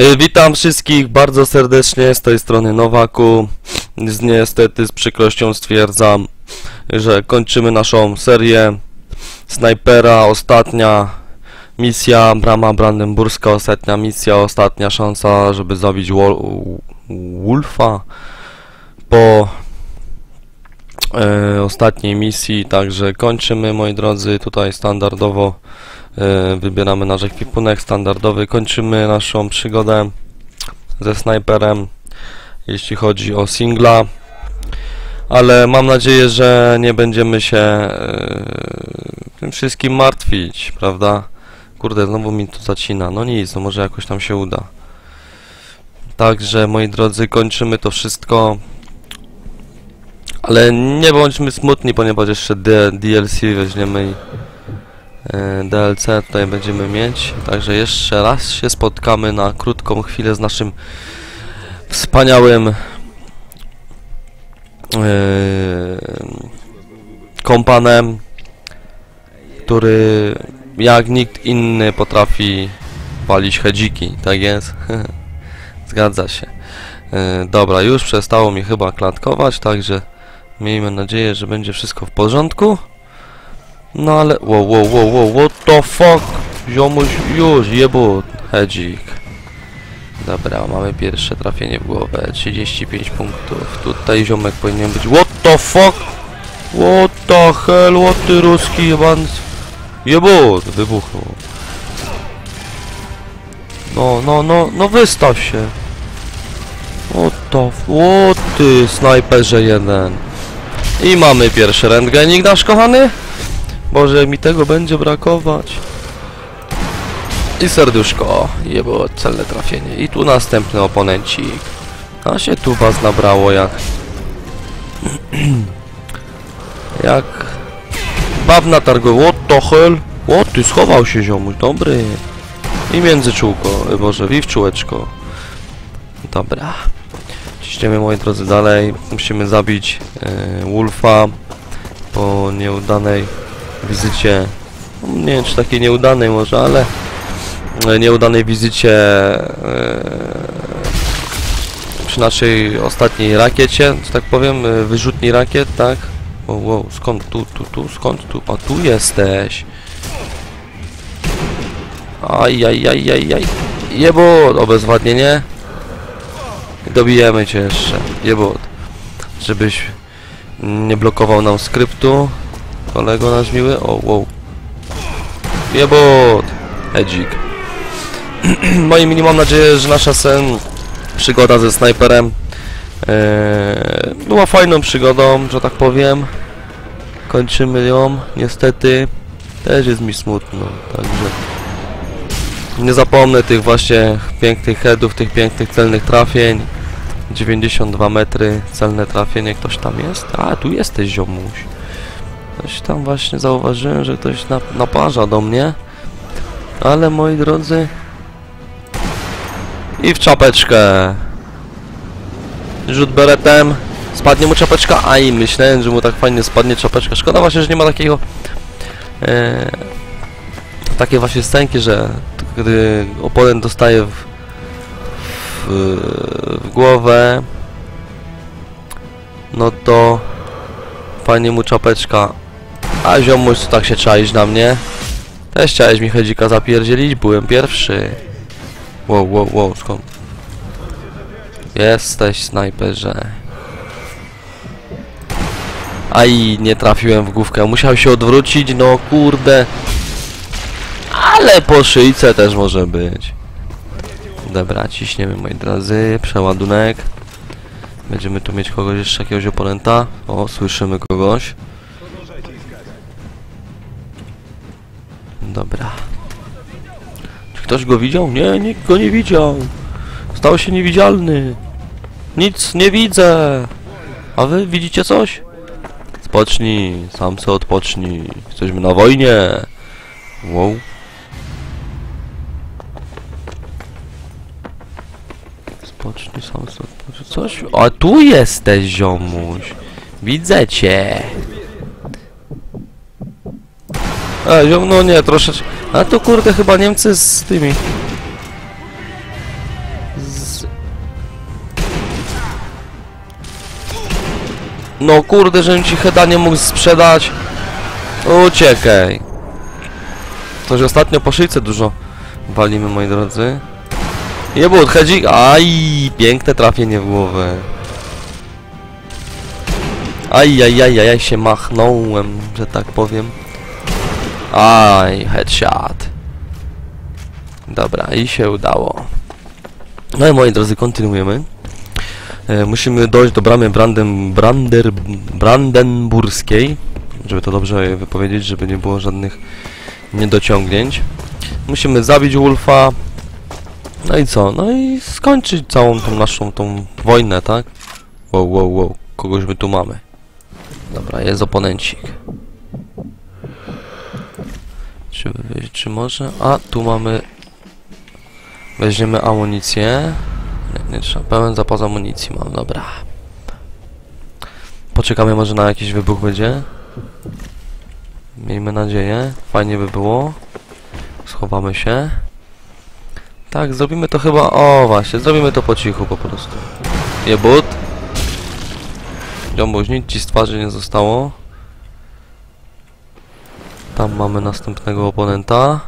Y, Witam wszystkich bardzo serdecznie z tej strony Nowaku. Z niestety z przykrością stwierdzam, że kończymy naszą serię Snajpera. Ostatnia misja Brama Brandenburska, ostatnia misja, ostatnia szansa, żeby zabić Wol- Wolfa po e, ostatniej misji. Także kończymy moi drodzy tutaj standardowo. E, Wybieramy nasz ekwipunek standardowy, kończymy naszą przygodę ze snajperem, jeśli chodzi o singla. Ale mam nadzieję, że nie będziemy się e, tym wszystkim martwić, prawda? Kurde, znowu mi to zacina. No nic, no może jakoś tam się uda. Także, moi drodzy, kończymy to wszystko. Ale nie bądźmy smutni, ponieważ jeszcze D- DLC weźmiemy i e, DLC tutaj będziemy mieć. Także jeszcze raz się spotkamy na krótką chwilę z naszym wspaniałym e, kompanem, który jak nikt inny potrafi walić hedziki, tak jest? Zgadza się. E, dobra, już przestało mi chyba klatkować, także miejmy nadzieję, że będzie wszystko w porządku. No ale... Wow, wow, wow, wow, what the fuck? Ziomuś, już, jebut, hedzik. Dobra, mamy pierwsze trafienie w głowę, 35 punktów. Tutaj ziomek powinien być... What the fuck? What the hell, what ty ruski jeban... Jebut, wybuchnął. No, no, no, no wystaw się. The f... What ty, snajperze jeden. I mamy pierwszy rentgenik nasz kochany. Boże, mi tego będzie brakować. I serduszko. Jebo, celne trafienie. I tu następny oponencik. A się tu was nabrało jak... jak... Bawna targowa. What the hell? O, ty schował się ziomuś, dobry. I między czółko, y, boże, i w czółeczko. Dobra. Ciśniemy, moi drodzy, dalej. Musimy zabić e, Wolfa po nieudanej wizycie. no, Nie wiem, czy takiej nieudanej może, ale e, nieudanej wizycie e, przy naszej ostatniej rakiecie, że tak powiem, e, wyrzutni rakiet, tak? Wow, wow, skąd tu, tu, tu, skąd tu? A tu jesteś. Aj, aj, aj, aj, aj. Jebo, obezwładnienie. Dobijemy cię jeszcze. Jebot. Żebyś nie blokował nam skryptu. Kolego nasz miły. O, wow. Jebot. Edzik. Moi mini, mam nadzieję, że nasza sen przygoda ze snajperem e, była fajną przygodą, że tak powiem. Kończymy ją, niestety. Też jest mi smutno, także nie zapomnę tych właśnie pięknych headów, tych pięknych celnych trafień. 92 metry, celne trafienie, ktoś tam jest? A, tu jesteś ziomuś. Coś tam właśnie zauważyłem, że ktoś na, naparza do mnie. Ale moi drodzy... I w czapeczkę. Rzut beretem. Spadnie mu czapeczka. Aj, myślałem, że mu tak fajnie spadnie czapeczka. Szkoda właśnie, że nie ma takiego... E, takie właśnie scenki, że gdy oponent dostaje w, w, w głowę, no to fajnie mu czapeczka. A ziomuś, co tak się czaisz na mnie? Też chciałeś mi hedzika zapierdzielić, byłem pierwszy. Wow, wow, wow, skąd? Jesteś snajperze. Aj, nie trafiłem w główkę, musiał się odwrócić, no kurde. Ale po szyjce też może być. Dobra, ciśniemy moi drodzy, przeładunek. Będziemy tu mieć kogoś jeszcze, jakiegoś oponenta. O, słyszymy kogoś. Dobra. Czy ktoś go widział? Nie, nikt go nie widział. Stał się niewidzialny. Nic nie widzę. A wy widzicie coś? Spocznij, sam se odpocznij. Jesteśmy na wojnie. Wow. Spocznij, sam odpocznij. Coś? A tu jesteś, ziomuś. Widzę cię. A, ziom, no nie, troszeczkę. A to kurde chyba Niemcy z tymi. Z... No kurde, żebym ci heada nie mógł sprzedać. Uciekaj. To, że ostatnio po szyjce dużo walimy, moi drodzy. Jebut, hedzik. Aj, piękne trafienie w głowę. Aj, aj, aj, aj, aj, się machnąłem, że tak powiem. Aj, headshot. Dobra, i się udało. No i moi drodzy, kontynuujemy. E, musimy dojść do bramy Branden, Brander, Brandenburskiej, żeby to dobrze wypowiedzieć, żeby nie było żadnych niedociągnięć. Musimy zabić Wolfa. No i co? No i skończyć całą tą naszą tą wojnę, tak? Wow, wow, wow. Kogoś my tu mamy. Dobra, jest oponencik. Czy, czy może? A, tu mamy... Weźmiemy amunicję. Nie, nie trzeba. Pełen zapas amunicji mam, dobra. Poczekamy może na jakiś wybuch będzie. Miejmy nadzieję. Fajnie by było. Schowamy się. Tak, zrobimy to chyba... O, właśnie, zrobimy to po cichu po prostu. Jebut. Jombuś, nic ci z twarzy nie zostało. Tam mamy następnego oponenta.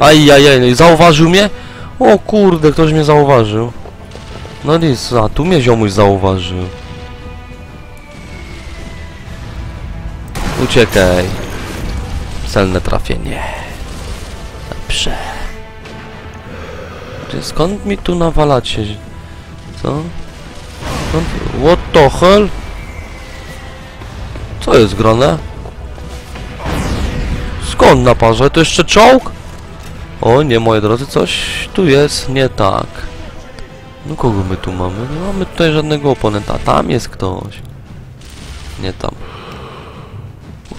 Ajajaj, no i zauważył mnie? O kurde, ktoś mnie zauważył. No nic, a tu mnie ziomuś zauważył. Uciekaj. Celne trafienie. Dobrze. Ty skąd mi tu nawalacie? Co? Skąd? What the hell? Co jest grane? Skąd na parze? To jeszcze czołg? O nie, moi drodzy, coś tu jest nie tak. No kogo my tu mamy? Nie mamy tutaj żadnego oponenta. Tam jest ktoś. Nie tam.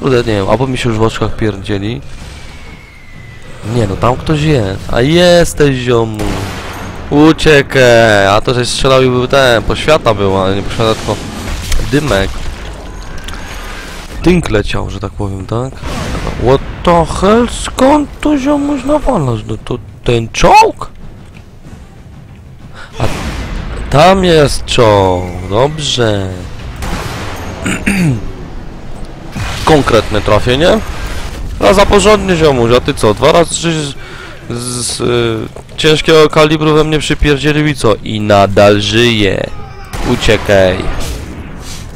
Kurde, nie wiem, albo mi się już w oczkach pierdzieli. Nie no, tam ktoś jest. A jesteś ziomu. Uciekaj. A to, że strzelał i był ten, poświata była, ale nie poświata, tylko dymek. Dynk leciał, że tak powiem, tak? What the hell? Skąd to ziomuś nawalasz? No to ten czołg? A tam jest czołg. Dobrze. Konkretne trafienie. A za porządnie ziomuś, a ty co? Dwa razy z, z y, ciężkiego kalibru we mnie przypierdzielił i co? I nadal żyje. Uciekaj.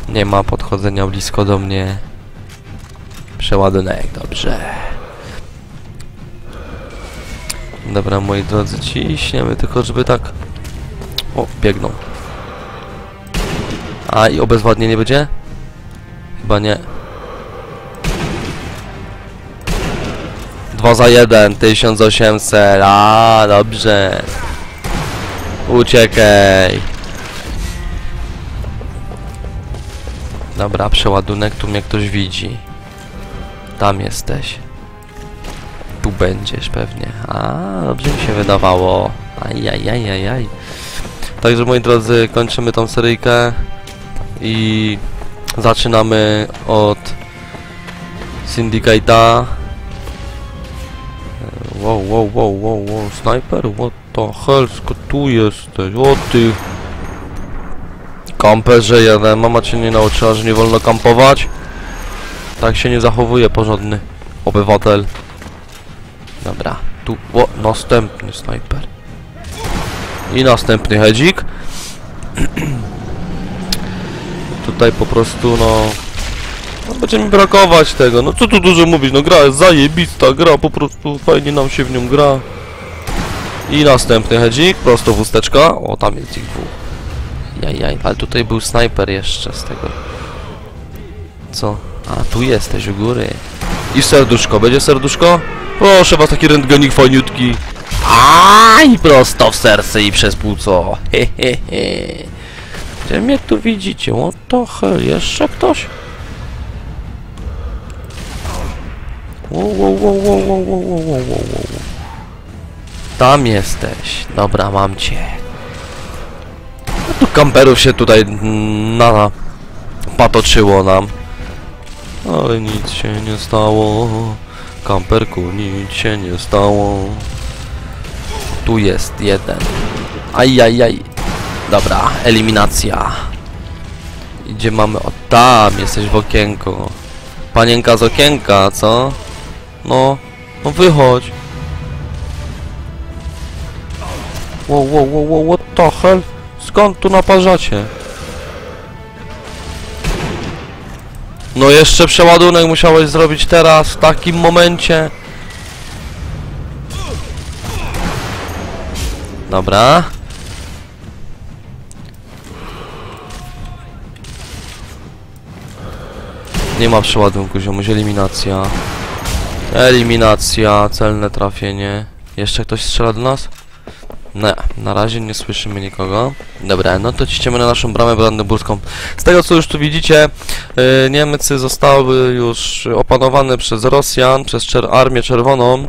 Nie ma podchodzenia blisko do mnie. Przeładunek, dobrze. Dobra, moi drodzy, ciśniemy, tylko żeby tak... O, biegną. A, i obezwładnie nie będzie? Chyba nie. Dwa za jeden, 1800, a dobrze. Uciekaj. Dobra, przeładunek, tu mnie ktoś widzi. Tam jesteś. Tu będziesz pewnie. A, dobrze mi się wydawało. Ajajajajaj. Także moi drodzy, kończymy tą seryjkę i zaczynamy od Syndicate'a. Wow, wow, wow, wow, wow, sniper? What the hell, tu jesteś? O ty... Kamperze jeden, mama cię nie nauczyła, że nie wolno kampować? Tak się nie zachowuje porządny obywatel. Dobra, tu, o, następny snajper. I następny hedzik. Tutaj po prostu, no... no... Będzie mi brakować tego, no co tu dużo mówić, no gra jest zajebista, gra po prostu, fajnie nam się w nią gra. I następny hedzik, prosto w usteczka. O, tam jest ich dwóch. Jajaj, ale tutaj był snajper jeszcze z tego. Co? A, tu jesteś u góry. I serduszko, będzie serduszko? Proszę was, taki rentgenik fajniutki. Aj, prosto w serce i przez płuco. Hehehe. Gdzie mnie tu widzicie? What the hell? Jeszcze ktoś? Wow, wow, wow. Tam jesteś. Dobra, mam cię. No tu kamperów się tutaj mm, na patoczyło nam. Ale nic się nie stało. Kamperku, nic się nie stało. Tu jest jeden. Ajajaj. Dobra, eliminacja. Idzie mamy... O, tam jesteś w okienko. Panienka z okienka, co? No, no wychodź. Wow, wow, wow, wow, what the hell? Skąd tu naparzacie? No jeszcze przeładunek musiałeś zrobić teraz, w takim momencie. Dobra. Nie ma przeładunku, ziomuś, eliminacja. Eliminacja, celne trafienie. Jeszcze ktoś strzela do nas? Nie, na razie nie słyszymy nikogo. Dobra, no to ciśniemy na naszą bramę brandenburską. Z tego co już tu widzicie, yy, Niemcy zostały już opanowane przez Rosjan, przez czer Armię Czerwoną.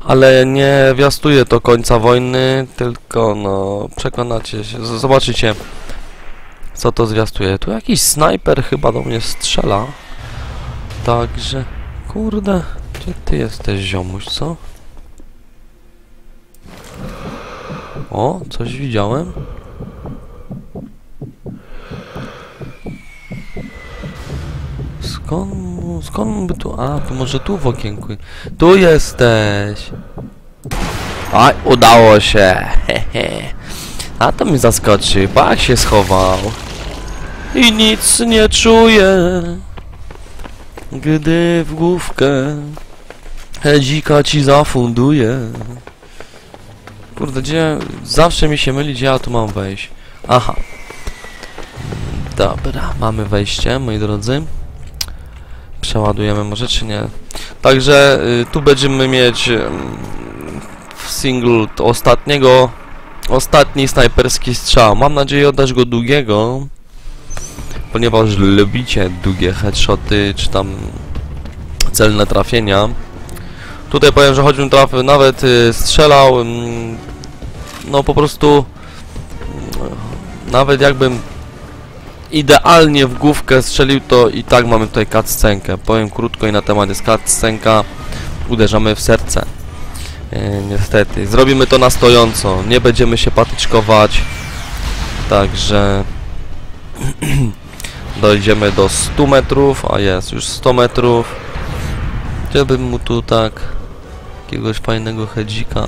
Ale nie wiastuje to końca wojny, tylko no przekonacie się, zobaczycie co to zwiastuje. Tu jakiś snajper chyba do mnie strzela. Także, kurde, gdzie ty jesteś ziomuś, co? O, coś widziałem. Skąd, skąd by tu... A, to może tu w okienku. Tu jesteś. Aj, udało się. Hehe. A to mi zaskoczy, jak się schował. I nic nie czuję. Gdy w główkę dzika ci zafunduje. Kurde, gdzie... Zawsze mi się myli, gdzie ja tu mam wejść. Aha. Dobra, mamy wejście, moi drodzy. Przeładujemy może, czy nie? Także y, tu będziemy mieć w single ostatniego, ostatni snajperski strzał. Mam nadzieję oddać go długiego, ponieważ lubicie długie headshoty, czy tam celne trafienia. Tutaj powiem, że choćbym trafił, nawet y, strzelał, ym, no po prostu y, nawet jakbym idealnie w główkę strzelił, to i tak mamy tutaj cutscenkę. Powiem krótko i na temat jest cutscenka. Uderzamy w serce. E, niestety. Zrobimy to na stojąco. Nie będziemy się patyczkować. Także dojdziemy do 100 metrów, a jest już 100 metrów. Chciałbym mu tu tak jakiegoś fajnego hedzika.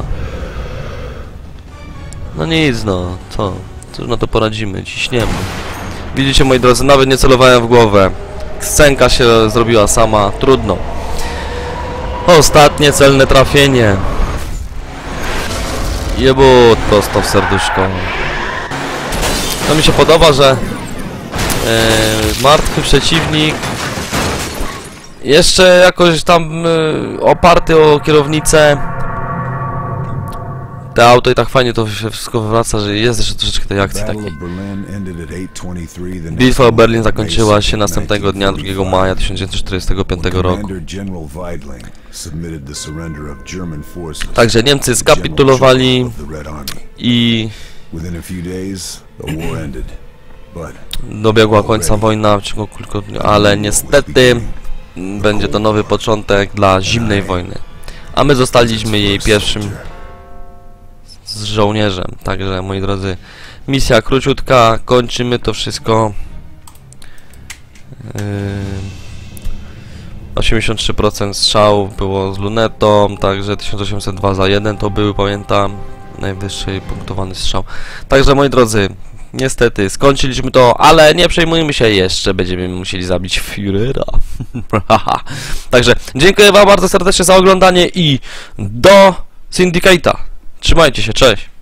No nic no, co? Cóż na to poradzimy, ciśniemy. Widzicie moi drodzy, nawet nie celowałem w głowę. Scenka się zrobiła sama, trudno. Ostatnie celne trafienie. Jebut prosto w serduszko. To mi się podoba, że martwy przeciwnik jeszcze jakoś tam e, oparty o kierownicę te auto i tak fajnie to się wszystko wywraca, że jest jeszcze troszeczkę tej akcji takiej. of Berlin ended at 8:23 the Bitwa o Berlin zakończyła się 6, następnego dnia 2 maja 1945 when roku. Także Niemcy skapitulowali i dobiegła końca wojna w ciągu kilku dni, ale niestety będzie to nowy początek dla zimnej wojny. A my zostaliśmy jej pierwszym z żołnierzem. Także moi drodzy, misja króciutka, kończymy to wszystko. Yy, 83% strzałów było z lunetą, także 1802 za 1 to były, pamiętam, najwyższy punktowany strzał. Także moi drodzy, niestety skończyliśmy to, ale nie przejmujmy się, jeszcze będziemy musieli zabić Führera. Także dziękuję wam bardzo serdecznie za oglądanie i do Syndicate'a. Trzymajcie się, cześć!